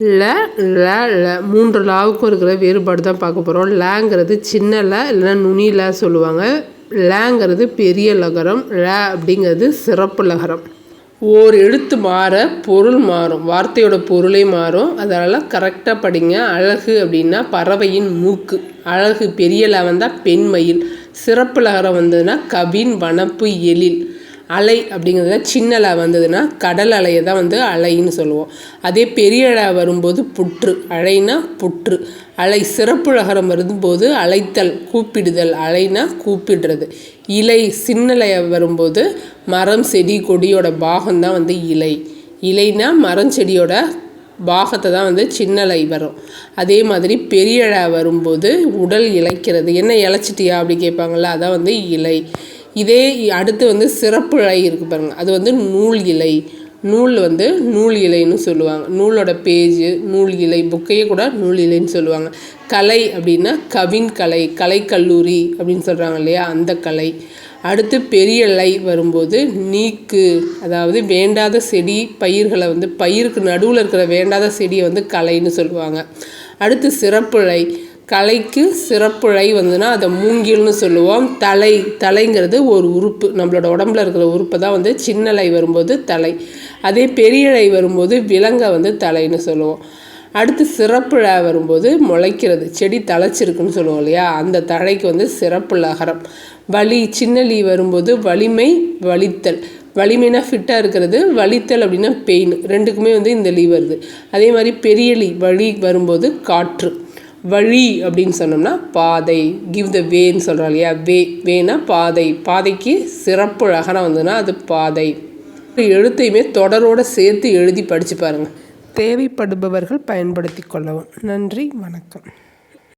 ல ல ல. மூன்று லாவுக்கும் இருக்கிற வேறுபாடு தான் பார்க்க போகிறோம் லேங்கிறது சின்ன ல இல்லைன்னா நுனி ல சொல்லுவாங்க. லேங்கிறது பெரிய லகரம். ல அப்படிங்கிறது சிறப்பு லகரம். ஓர் எழுத்து மாற பொருள் மாறும். வார்த்தையோட பொருளே மாறும். அதனால் கரெக்டாக படிங்க. அழகு அப்படின்னா பறவையின் மூக்கு. அழகு பெரிய ல வந்தால் பெண் மயில் சிறப்பு லகரம் வந்ததுன்னா கவின் வனப்பு எழில். அலை அப்படிங்கிறது சின்ன அலை வந்ததுன்னா கடல் அலையை தான் வந்து அலைன்னு சொல்லுவோம். அதே பெரிய அலை வரும்போது புற்று அலைனா புற்று. அலை சிறப்புழகரம் வரும்போது அழைத்தல் கூப்பிடுதல் அலைனா கூப்பிடுறது. இலை சின்னலையை வரும்போது மரம் செடி கொடியோட பாகம்தான் வந்து இலை. இலைனா மரம் செடியோட பாகத்தை தான் வந்து சின்னலை வரும். அதே மாதிரி பெரிய ழ வரும்போது உடல் இழைக்கிறது. என்ன இழைச்சிட்டியா அப்படி கேட்பாங்கள்ல அதான் வந்து இலை. இதே அடுத்து வந்து சிறப்பு இலை இருக்குது பாருங்கள் அது வந்து நூல் இலை. நூல் வந்து நூல் இலைன்னு சொல்லுவாங்க. நூலோட பேஜு நூல் இலை புக்கையே கூட நூல் இலைன்னு சொல்லுவாங்க. கலை அப்படின்னா கவின் கலை கலைக்கல்லூரி அப்படின்னு சொல்கிறாங்க இல்லையா? அந்த கலை. அடுத்து பெரிய இலை வரும்போது நீக்கு அதாவது வேண்டாத செடி பயிர்களை வந்து பயிருக்கு நடுவில் இருக்கிற வேண்டாத செடியை வந்து கலைன்னு சொல்லுவாங்க. அடுத்து சிறப்பிழை. கலைக்கு சிறப்புழை வந்துன்னா அதை மூங்கில்னு சொல்லுவோம். தலை தலைங்கிறது ஒரு உறுப்பு. நம்மளோட உடம்புல இருக்கிற உறுப்பு தான் வந்து சின்னலை வரும்போது தலை. அதே பெரியழை வரும்போது விலங்கை வந்து தலைன்னு சொல்லுவோம். அடுத்து சிறப்புழ வரும்போது முளைக்கிறது. செடி தலைச்சிருக்குன்னு சொல்லுவோம் இல்லையா? அந்த தழைக்கு வந்து சிறப்பு லகரம் வலி சின்னலி வரும்போது வலிமை வலித்தல். வலிமைனா ஃபிட்டாக இருக்கிறது. வலித்தல் அப்படின்னா பெயின் ரெண்டுக்குமே வந்து இந்த லீ வருது. அதே மாதிரி பெரியலி வலி வரும்போது காற்று. வழி அப்படின்னு சொன்னோம்னா பாதை கிவ் த வேன்னு சொல்கிறோம் இல்லையா? வே வேனா பாதை. பாதைக்கு சிறப்பு அழகான வந்ததுன்னா அது பாதை. எழுத்தையுமே தொடரோடு சேர்த்து எழுதி படித்து பாருங்கள் தேவைப்படுபவர்கள் பயன்படுத்தி கொள்ளவும். நன்றி வணக்கம்.